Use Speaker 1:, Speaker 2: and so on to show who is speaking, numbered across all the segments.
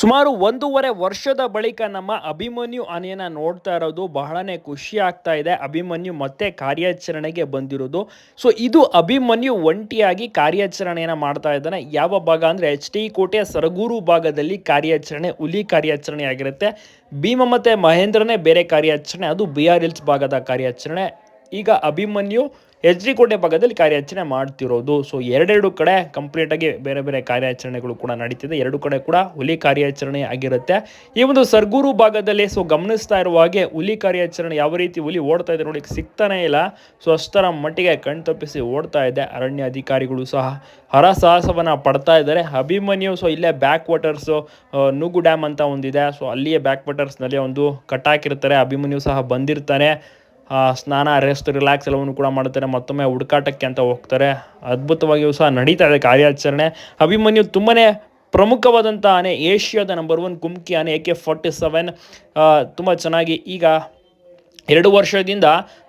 Speaker 1: ಸುಮಾರು ಒಂದೂವರೆ ವರ್ಷದ ಬಳಿಕ ನಮ್ಮ ಅಭಿಮನ್ಯು ಆನೆಯನ್ನು ನೋಡ್ತಾ ಇರೋದು ಬಹಳನೇ ಖುಷಿ ಆಗ್ತಾ ಇದೆ. ಅಭಿಮನ್ಯು ಮತ್ತೆ ಕಾರ್ಯಾಚರಣೆಗೆ ಬಂದಿರೋದು. ಸೊ ಇದು ಅಭಿಮನ್ಯು ಒಂಟಿಯಾಗಿ ಕಾರ್ಯಾಚರಣೆಯನ್ನು ಮಾಡ್ತಾ ಇದ್ದಾನೆ. ಯಾವ ಭಾಗ ಅಂದರೆ ಎಚ್ ಟಿ ಕೋಟೆಯ ಸರಗೂರು ಭಾಗದಲ್ಲಿ ಕಾರ್ಯಾಚರಣೆ, ಹುಲಿ ಕಾರ್ಯಾಚರಣೆ ಆಗಿರುತ್ತೆ. ಭೀಮ ಮತ್ತು ಮಹೇಂದ್ರನೇ ಬೇರೆ ಕಾರ್ಯಾಚರಣೆ, ಅದು ಬಿ ಆರ್ ಹಿಲ್ಸ್ ಭಾಗದ ಕಾರ್ಯಾಚರಣೆ. ಈಗ ಅಭಿಮನ್ಯು ಎಚ್ ಕೋಟೆ ಭಾಗದಲ್ಲಿ ಕಾರ್ಯಾಚರಣೆ ಮಾಡ್ತಿರೋದು. ಸೊ ಎರಡೆರಡು ಕಡೆ ಕಂಪ್ಲೀಟಾಗಿ ಬೇರೆ ಬೇರೆ ಕಾರ್ಯಾಚರಣೆಗಳು ಕೂಡ ನಡೀತಿದೆ. ಎರಡು ಕಡೆ ಕೂಡ ಹುಲಿ ಕಾರ್ಯಾಚರಣೆ ಆಗಿರುತ್ತೆ. ಈ ಒಂದು ಸರ್ಗೂರು ಭಾಗದಲ್ಲಿ ಸೊ ಗಮನಿಸ್ತಾ ಇರುವ ಹಾಗೆ ಹುಲಿ ಕಾರ್ಯಾಚರಣೆ ಯಾವ ರೀತಿ ಹುಲಿ ಓಡ್ತಾ ಇದೆ ನೋಡಿ ಸಿಗ್ತಾನೇ ಇಲ್ಲ. ಸೊ ಅಷ್ಟರ ಮಟ್ಟಿಗೆ ಕಣ್ತಪ್ಪಿಸಿ ಓಡ್ತಾ ಇದೆ ಅರಣ್ಯ ಅಧಿಕಾರಿಗಳು ಸಹ. ಹರಸಾಹಸವನ್ನು ಪಡ್ತಾ ಇದ್ದಾರೆ. ಅಭಿಮನ್ಯು ಸೊ ಇಲ್ಲೇ ಬ್ಯಾಕ್ ವಾಟರ್ಸು ನುಗು ಡ್ಯಾಮ್ ಅಂತ ಒಂದಿದೆ. ಸೊ ಅಲ್ಲಿಯೇ ಬ್ಯಾಕ್ ವಾಟರ್ಸ್ನಲ್ಲಿ ಒಂದು ಕಟ್ಟಾಕಿರ್ತಾರೆ. ಅಭಿಮನ್ಯು ಸಹ ಬಂದಿರ್ತಾನೆ. ಆ, ಸ್ನಾನ ರೆಸ್ಟ್ ರಿಲ್ಯಾಕ್ಸ್ ಎಲ್ಲವನ್ನು ಕೂಡ ಮಾಡ್ತಾರೆ ಮತ್ತೊಮ್ಮೆ ಹುಡುಕಾಟಕ್ಕೆ ಅಂತ ಹೋಗ್ತಾರೆ. ಅದ್ಭುತವಾಗಿಯೂ ಸಹ ನಡೀತಾ ಇದೆ ಕಾರ್ಯಾಚರಣೆ. ಅಭಿಮನ್ಯು ತುಂಬನೇ ಪ್ರಮುಖವಾದಂಥ ಆನೆ ಏಷ್ಯಾದ ನಂಬರ್ ಒನ್ ಕುಮ್ಕಿ ಆನೆ ಎ ಕೆ ಫಾರ್ಟಿ ಸೆವೆನ್ ತುಂಬ ಚೆನ್ನಾಗಿ ಈಗ ಎರಡು ವರ್ಷದಿಂದ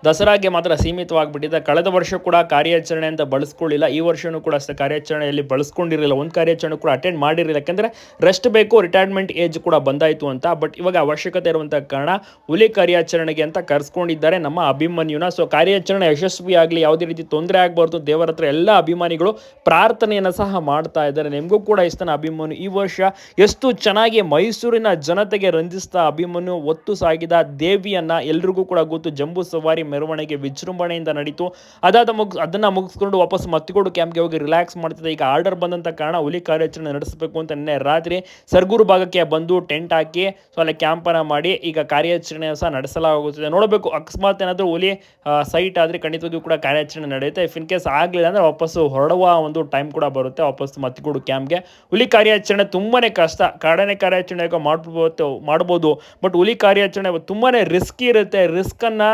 Speaker 1: ದಸರಾಗೆ ಮಾತ್ರ ಸೀಮಿತವಾಗಿಬಿಟ್ಟಿದೆ. ಕಳೆದ ವರ್ಷ ಕೂಡ ಕಾರ್ಯಾಚರಣೆ ಅಂತ ಬಳಸ್ಕೊಳ್ಳಿಲ್ಲ. ಈ ವರ್ಷವೂ ಕೂಡ ಅಷ್ಟೇ ಕಾರ್ಯಾಚರಣೆಯಲ್ಲಿ ಬಳಸ್ಕೊಂಡಿರಲಿಲ್ಲ. ಒಂದು ಕಾರ್ಯಾಚರಣೆ ಕೂಡ ಅಟೆಂಡ್ ಮಾಡಿರಲಿಲ್ಲ. ಯಾಕೆಂದರೆ ರೆಸ್ಟ್ ಬೇಕು ರಿಟೈರ್ಮೆಂಟ್ ಏಜ್ ಕೂಡ ಬಂದಾಯಿತು ಅಂತ. ಬಟ್ ಇವಾಗ ಅವಶ್ಯಕತೆ ಇರುವಂಥ ಕಾರಣ ಹುಲಿ ಕಾರ್ಯಾಚರಣೆಗೆ ಅಂತ ಕರೆಸ್ಕೊಂಡಿದ್ದಾರೆ ನಮ್ಮ ಅಭಿಮನ್ಯುನ. ಸೊ ಕಾರ್ಯಾಚರಣೆ ಯಶಸ್ವಿಯಾಗಲಿ ಯಾವುದೇ ರೀತಿ ತೊಂದರೆ ಆಗಬಾರ್ದು ದೇವರ ಹತ್ರ ಎಲ್ಲ ಅಭಿಮಾನಿಗಳು ಪ್ರಾರ್ಥನೆಯನ್ನು ಸಹ ಮಾಡ್ತಾ ಇದ್ದಾರೆ. ನಿಮಗೂ ಕೂಡ ಇಷ್ಟನ ಅಭಿಮನ್ಯು, ಈ ವರ್ಷ ಎಷ್ಟು ಚೆನ್ನಾಗಿ ಮೈಸೂರಿನ ಜನತೆಗೆ ರಂಜಿಸ್ತಾ ಅಭಿಮನ್ಯು, ಒತ್ತು ಸಾಗಿದ ದೇವಿಯನ್ನು ಎಲ್ರಿಗೂ ಕೂಡ ಗೊತ್ತು. ಜಂಬೂ ಸವಾರಿ ಮೆರವಣಿಗೆ ವಿಜೃಂಭಣೆಯಿಂದ ನಡೀತು. ಅದಾದ ಮುಗ್, ಅದನ್ನ ಮುಗಿಸ್ಕೊಂಡು ವಾಪಸ್ ಮತ್ತಿಗೋಡು ಕ್ಯಾಂಪ್ಗೆ ಹೋಗಿ ರಿಲ್ಯಾಕ್ಸ್ ಮಾಡ್ತಿದೆ ಈಗ ಆರ್ಡರ್ ಬಂದಂತ ಕಾರಣ ಹುಲಿ ಕಾರ್ಯಾಚರಣೆ ನಡೆಸಬೇಕು ಅಂತ ನಿನ್ನೆ ರಾತ್ರಿ ಸರ್ಗೂರು ಭಾಗಕ್ಕೆ ಬಂದು ಟೆಂಟ್ ಹಾಕಿ ಸೊ ಅಲ್ಲಿ ಕ್ಯಾಂಪನ್ನು ಮಾಡಿ ಈಗ ಕಾರ್ಯಾಚರಣೆ ಸಹ ನಡೆಸಲಾಗುತ್ತಿದೆ. ನೋಡಬೇಕು, ಅಕಸ್ಮಾತ್ ಏನಾದರೂ ಹುಲಿ ಸೈಟ್ ಆದರೆ ಖಂಡಿತವಾಗಿಯೂ ಕೂಡ ಕಾರ್ಯಾಚರಣೆ ನಡೆಯುತ್ತೆ. ಇಫ್ ಇನ್ ಕೇಸ್ ಆಗಲಿಲ್ಲ ಅಂದ್ರೆ ವಾಪಸ್ಸು ಹೊರಡುವ ಒಂದು ಟೈಮ್ ಕೂಡ ಬರುತ್ತೆ ವಾಪಸ್ ಮತ್ತಿಗೋಡು ಕ್ಯಾಂಪ್ಗೆ. ಹುಲಿ ಕಾರ್ಯಾಚರಣೆ ತುಂಬಾನೇ ಕಷ್ಟ. ಕಾಡನೆ ಕಾರ್ಯಾಚರಣೆ ಮಾಡಬಹುದು ಮಾಡ್ಬೋದು. ಬಟ್ ಹುಲಿ ಕಾರ್ಯಾಚರಣೆ ತುಂಬಾ ರಿಸ್ಕಿ ಇರುತ್ತೆ. ರಿಸ್ಕನ್ನು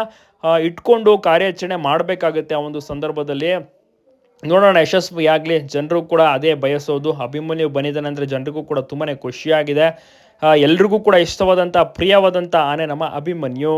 Speaker 1: ಇಟ್ಕೊಂಡು ಕಾರ್ಯಾಚರಣೆ ಮಾಡಬೇಕಾಗುತ್ತೆ ಆ ಒಂದು ಸಂದರ್ಭದಲ್ಲಿ. ನೋಡೋಣ, ಯಶಸ್ವಿ ಆಗಲಿ, ಜನರು ಕೂಡ ಅದೇ ಬಯಸೋದು. ಅಭಿಮನ್ಯು ಬಂದಿದ್ದಾನೆ ಅಂದರೆ ಜನರಿಗೂ ಕೂಡ ತುಂಬಾ ಖುಷಿಯಾಗಿದೆ. ಎಲ್ರಿಗೂ ಕೂಡ ಇಷ್ಟವಾದಂಥ ಪ್ರಿಯವಾದಂಥ ಆನೆ ನಮ್ಮ ಅಭಿಮನ್ಯು.